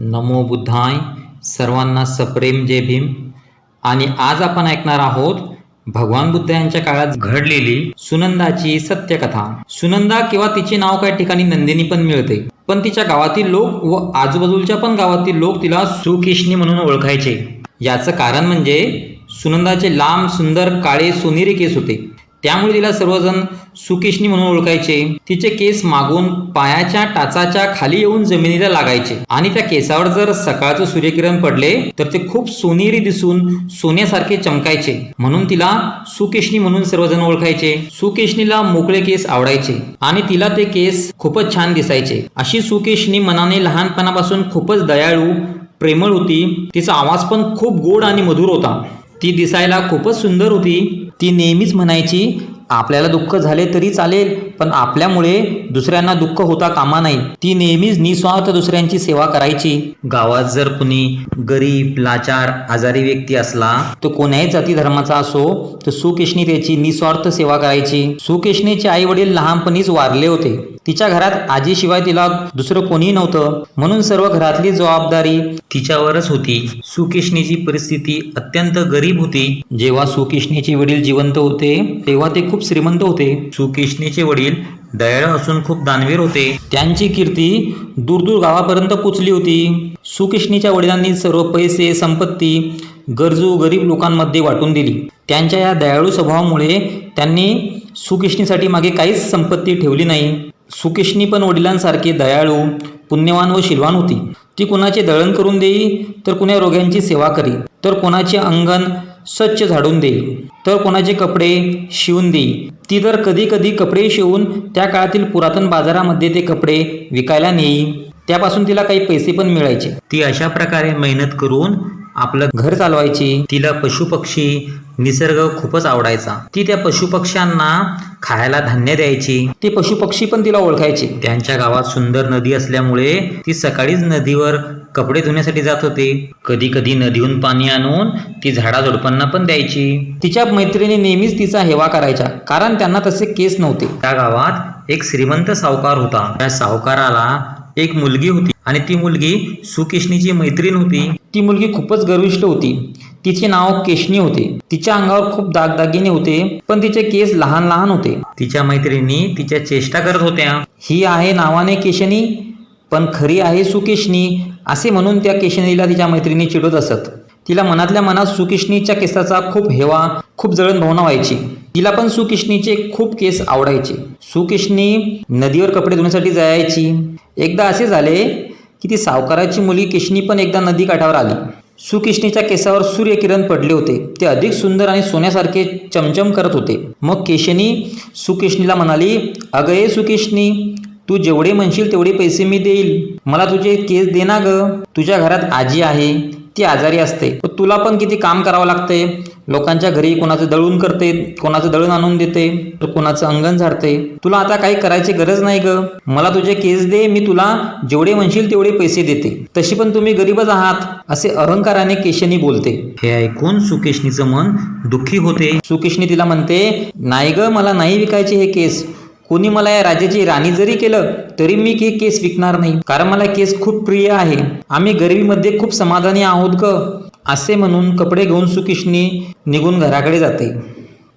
नमो बुद्धाय सर्वांना सप्रेम जय भीम. आणि आज आपण ऐकणार आहोत भगवान बुद्ध यांच्या काळात घडलेली सुनंदाची सत्यकथा. सुनंदा किंवा तिचे नाव काही ठिकाणी नंदिनी पण मिळते. पण तिच्या गावातील लोक व आजूबाजूच्या पण गावातील लोक तिला सुकेशनी म्हणून ओळखायचे. याचं कारण म्हणजे सुनंदाचे लांब सुंदर काळे सोनेरी केस होते. त्यामुळे तिला सर्वजण सुकेशनी म्हणून ओळखायचे. तिचे केस मागून पायाच्या टाचाच्या खाली येऊन जमिनीला लागायचे. आणि त्या केसावर जर सकाळचं सूर्यकिरण पडले तर ते खूप सोनेरी दिसून सोन्यासारखे चमकायचे. म्हणून तिला सुकेशनी म्हणून सर्वजण ओळखायचे. सुकेशनीला मोकळे केस आवडायचे. आणि तिला ते केस खूपच छान दिसायचे. अशी सुकेशनी मनाने लहानपणापासून खूपच दयाळू प्रेमळ होती. तिचा आवाज पण खूप गोड आणि मधुर होता. ती दिसायला खूपच सुंदर होती. ती नेहमीच म्हणायची आपल्याला दुःख झाले तरी चालेल पण आपल्यामुळे दुसऱ्यांना दुःख होता कामा नाही ती नेहमीच निस्वार्थ दुसऱ्यांची सेवा करायची. गावात जर कुणी गरीब लाचार आजारी व्यक्ती असला तो कोण्याही जाती धर्माचा असो तर सुकेशनी त्याची निस्वार्थ सेवा करायची. सुकेशनीचे आई वडील लहानपणीच वारले होते. तिच्या घरात आजीशिवाय तिला दुसरं कोणी नव्हतं. म्हणून सर्व घरातली जबाबदारी तिच्यावरच होती. सुकिष्णीची परिस्थिती अत्यंत गरीब होती. जेव्हा सुकिष्णीचे वडील जिवंत होते तेव्हा ते खूप श्रीमंत होते. सुकिष्णीचे वडील दयाळू असून खूप दानवीर होते. त्यांची कीर्ती दूरदूर गावापर्यंत पोचली होती. सुकिष्णीच्या वडिलांनी सर्व पैसे संपत्ती गरजू गरीब लोकांमध्ये वाटून दिली. त्यांच्या या दयाळू स्वभावामुळे त्यांनी सुकिष्णीसाठी मागे काहीच संपत्ती ठेवली नाही. सुकेशनी पण वडिलांसारखी दयाळू पुण्यवान व शिलवान होती. ती कुणाचे दळण करून देई तर कुण्या रोग्यांची सेवा करी तर कोणाचे अंगण स्वच्छ झाडून देई तर कोणाचे कपडे शिवून देई. ती तर कधी कधी कपडे शिवून त्या काळातील पुरातन बाजारामध्ये ते कपडे विकायला नेई. त्यापासून तिला काही पैसे पण मिळायचे. ती अशा प्रकारे मेहनत करून आपलं घर चालवायची. तिला पशुपक्षी निसर्ग खूपच आवडायचा. ती त्या पशुपक्ष्यांना खायला धान्य द्यायची. ते पशुपक्षी पण तिला ओळखायचे. त्यांच्या गावात सुंदर नदी असल्यामुळे ती सकाळीच नदीवर कपडे धुण्यासाठी जात होते. कधी कधी नदीहून पाणी आणून ती झाडाझुडपांना पण द्यायची. तिच्या मैत्रिणी नेहमीच तिचा हेवा करायच्या. कारण त्यांना तसे केस नव्हते. त्या गावात एक श्रीमंत सावकार होता. त्या सावकाराला एक मुलगी होती. आणि ती मुलगी सुकेशनीची मैत्रीण होती. ती मुलगी खूपच गर्विष्ठ होती. तिचे नाव केशनी होते. तिच्या अंगावर खूप दागदागिने होते पण तिचे केस लहान लहान होते. तिच्या मैत्रिणी तिच्या चेष्टा करत होत्या. ही आहे नावाने केशनी पण खरी आहे सुकेशनी असे म्हणून त्या केशनीला तिच्या मैत्रिणी चिडवत असत. तिला मनातल्या मनात सुकेशनीच्या केसाचा खूप हेवा खूप जळण भावना व्हायची. तिला पण सुकेशनीचे खूप केस आवडायचे. सुकेशनी नदीवर कपडे धुण्यासाठी जायची. एकदा असे झाले की ती सावकाराची मुली केशनी पण एकदा नदी काठावर आली. सुकृष्णीच्या केसावर सूर्यकिरण पडले होते. ते अधिक सुंदर आणि सोन्यासारखे चमचम करत होते. मग केशनी सुकेशनीला म्हणाली अगं ए सुकेशनी तू जेवढे म्हणशील तेवढे पैसे मी देईल. मला तुझे केस दे ना ग. तुझ्या घरात आजी आहे. ती आजारी असते तुला पण किती काम करावं लागते. लोकांच्या घरी कोणाचं दळून करते कोणाचं दळून आणून देते तर कोणाचं अंगण झाडते. तुला आता काही करायची गरज नाही ग. मला तुझे केस दे मी तुला जेवढे म्हणशील तेवढे पैसे देते. तशी पण तुम्ही गरीबच आहात असे अहंकाराने केशनी बोलते. हे ऐकून सुकेशनीचं मन दुःखी होते. सुकेशनी तिला म्हणते नाही ग मला नाही विकायचे हे केस. कोणी मला या राजाची राणी जरी केलं तरी मी हे केस विकणार नाही. कारण मला केस खूप प्रिय आहे. आम्ही गरिबीमध्ये खूप समाधानी आहोत ग असे म्हणून कपडे घेऊन सुकिष्णी निघून घराकडे जाते.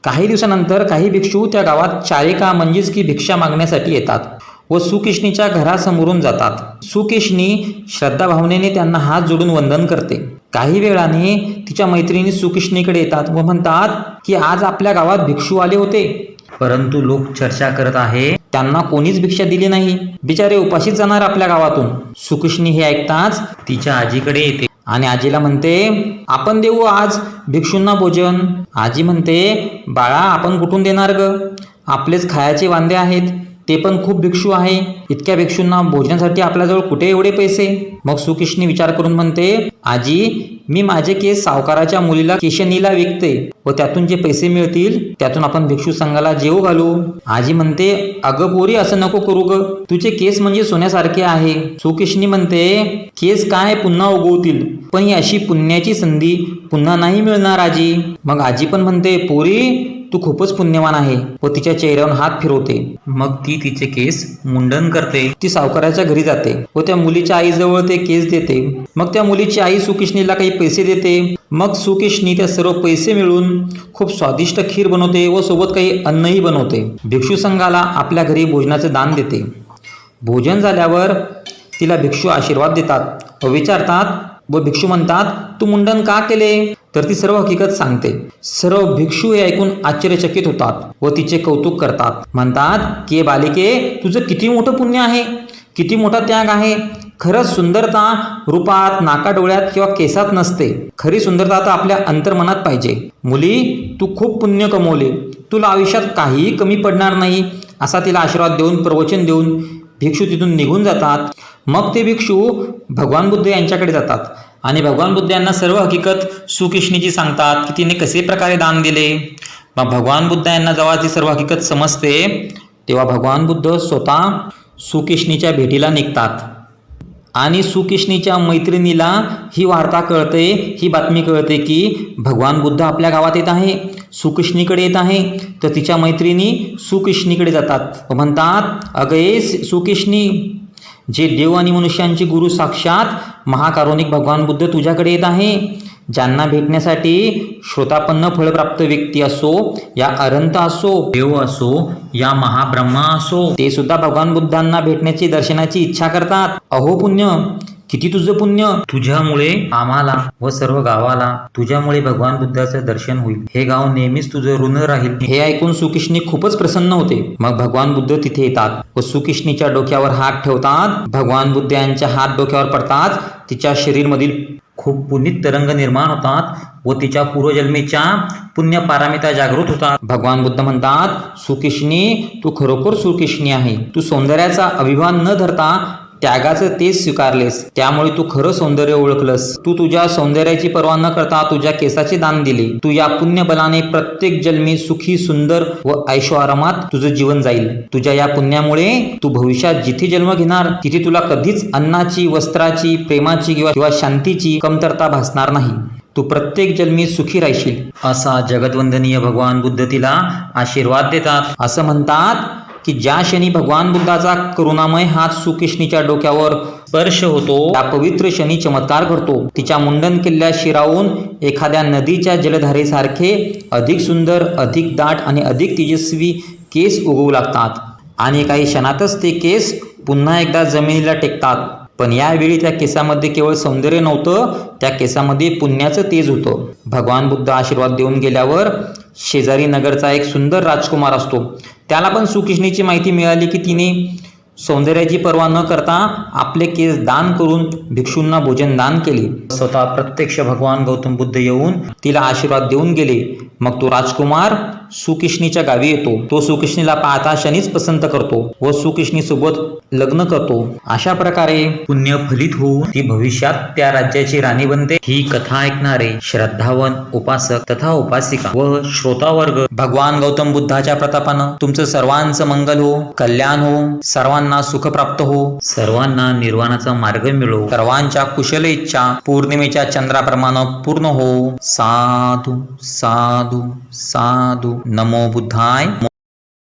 काही दिवसानंतर काही भिक्षू त्या गावात चारिका म्हणजेच की भिक्षा मागण्यासाठी येतात व सुकिष्णीच्या घरासमोरून जातात. सुकिष्णी श्रद्धा भावनेने त्यांना हात जोडून वंदन करते. काही वेळाने तिच्या मैत्रिणी सुकिष्णीकडे येतात व म्हणतात की आज आपल्या गावात भिक्षू आले होते. परंतु लोक चर्चा करत आहे त्यांना कोणीच भिक्षा दिली नाही. बिचारे उपाशीच जाणार आपल्या गावातून. सुकृष्णी हे ऐकताच तिच्या आजीकडे येते आणि आजीला म्हणते आपण देऊ आज भिक्षूंना भोजन. आजी म्हणते बाळा आपण कुठून देणार ग? आपलेच खायचे वांदे आहेत. ते पण खूप भिक्षू आहे. इतक्या भिक्षूंना भोजनासाठी आपल्याजवळ कुठे एवढे पैसे? मग सुकृष्णी विचार करून म्हणते आजी मी माझे केस सावकाराच्या मुलीला केशनीला विकते व त्यातून जे पैसे मिळतील त्यातून आपण भिक्षू संघाला जेव घालू. आजी म्हणते अगं पोरी असं नको करू ग. तुझे केस म्हणजे सोन्यासारखे आहे. सुकेशनी म्हणते केस काय पुन्हा उगवतील? पण ही अशी पुण्याची संधी पुन्हा नाही मिळणार आजी. मग आजी पण म्हणते पोरी तू खूपच पुण्यवान आहे व तिच्या चेहऱ्यावर हात फिरवते. मग ती तिचे केस मुंडन करते. ती सावकाराच्या घरी जाते व त्या मुलीच्या आईजवळ ते केस देते. मग त्या मुलीची आई सुकिशनीला काही पैसे देते. मग सुकिशनी त्या सर्व पैसे मिळून खूप स्वादिष्ट खीर बनवते व सोबत काही अन्नही बनवते. भिक्षू संघाला आपल्या घरी भोजनाचे दान देते. भोजन झाल्यावर तिला भिक्षू आशीर्वाद देतात व विचारतात व भिक्षू म्हणतात तू मुंडन का केले? तर ती सर्व हकीकत सांगते. सर्व भिक्षू हे ऐकून आश्चर्यचकित होतात व तिचे कौतुक करतात. म्हणतात की बालिके तुझं किती मोठं पुण्य आहे? किती मोठा त्याग आहे? खरंच सुंदरता रूपात नाका डोळ्यात किंवा केसात नसते. खरी सुंदरता तर आपल्या अंतर्मनात पाहिजे. मुली तू खूप पुण्य कमवले. तुला आयुष्यात काहीही कमी पडणार नाही. असा तिला आशीर्वाद देऊन प्रवचन देऊन भिक्षू तिथून निघून जातात. मग ते भिक्षू भगवान बुद्ध यांच्याकडे जातात. आणि भगवान बुद्ध यांना सर्व हकीकत सुकृष्णीची सांगतात की तिने कसे प्रकारे दान दिले. मग भगवान बुद्ध यांना जेव्हा ती सर्व हकीकत समजते तेव्हा भगवान बुद्ध स्वतः सुकृष्णीच्या भेटीला निघतात. आणि सुकृष्णीच्या मैत्रिणीला ही वार्ता कळते ही बातमी कळते की भगवान बुद्ध आपल्या गावात येत आहे सुकृष्णीकडे येत आहे. तर तिच्या मैत्रिणी सुकृष्णीकडे जातात म्हणतात अगये सुकृष्णी जे देव आणि मनुष्यांचे गुरु साक्षात महाकारुणिक भगवान बुद्ध तुझ्याकडे येत आहे. ज्यांना भेटण्यासाठी श्रोतापन्न फळप्राप्त व्यक्ती असो या अरंत असो देव असो या महाब्रह्मा असो ते सुद्धा भगवान बुद्धांना भेटण्याची दर्शनाची इच्छा करतात. अहो पुण्य! किती तुझं पुण्य? तुझ्यामुळे आम्हाला व सर्व गावाला तुझ्यामुळे भगवान बुद्धाचं दर्शन होईल. हे गाव नेहमीच तुझं ऋण राहील. हे ऐकून सुकिष्णी खूपच प्रसन्न होते. मग भगवान बुद्ध तिथे येतात व सुकिष्णीच्या डोक्यावर हात ठेवतात. भगवान बुद्ध यांच्या हात डोक्यावर पडतात. तिच्या शरीरमधील खूप पुनीत तरंग निर्माण होतात व तिच्या पूर्वजन्मीच्या पुण्य पारामिता जागृत होतात. भगवान बुद्ध म्हणतात सुकिष्णी तू खरोखर सुकिष्णी आहे. तू सौंदर्याचा अभिमान न धरता त्यागाचं तेच स्वीकारलेस. त्यामुळे तू खरं सौंदर्य ओळखलंस. तू तुझ्या सौंदर्याची पर्वा न करता तुझ्या केसाचे दान दिले. तू या पुण्य बलाने प्रत्येक जन्मी सुखी सुंदर व ऐशो आरामात तुझं जीवन जाईल. तुझ्या या पुण्यामुळे तू भविष्यात जिथे जन्म घेणार तिथे तुला कधीच अन्नाची वस्त्राची प्रेमाची किंवा किंवा शांतीची कमतरता भासणार नाही. तू प्रत्येक जन्मी सुखी राहशील. असा जगदवंदनीय भगवान बुद्ध तिला आशीर्वाद देतात. असं म्हणतात की ज्या क्षणी भगवान बुद्धाचा करुणामय हात सुकृष्णीच्या डोक्यावर स्पर्श होतो त्या पवित्र क्षणी चमत्कार घडतो. तिच्या मुंडन किल्ल्या शिरावून एखाद्या नदीच्या जलधारेसारखे अधिक सुंदर अधिक दाट आणि अधिक तेजस्वी केस उगवू लागतात. आणि काही क्षणातच ते केस पुन्हा एकदा जमिनीला टेकतात. पण यावेळी त्या केसामध्ये केवळ सौंदर्य नव्हतं त्या केसामध्ये पुण्याचं तेज होतं. भगवान बुद्ध आशीर्वाद देऊन गेल्यावर शेजारी नगरचा एक सुंदर राजकुमार असतो. त्याला पण सुकिशनीची माहिती मिळाली की तिने सौंदर्याची पर्वा न करता आपले केस दान करून भिक्षूंना भोजन दान केले. स्वतः प्रत्यक्ष भगवान गौतम बुद्ध येऊन तिला आशीर्वाद देऊन गेले. मग तो राजकुमार सुकृष्णीच्या गावी येतो. तो सुकृष्णीला पाहता शनीच पसंत करतो व सुकिशनी सोबत लग्न करतो. अशा प्रकारे पुण्य फलित होऊन ती भविष्यात त्या राज्याची राणी बनते. ही कथा ऐकणारे श्रद्धावन उपासक तथा उपासिका व श्रोता वर्ग भगवान गौतम बुद्धाच्या प्रतापानं तुमचं सर्वांचं मंगल हो कल्याण हो. सर्वांना सुख प्राप्त हो. सर्वांना निर्वाणाचा मार्ग मिळो. सर्वांच्या कुशल इच्छा पौर्णिमेच्या चंद्राप्रमाणे पूर्ण हो. साधू साधू साधू. नमो बुद्धाय.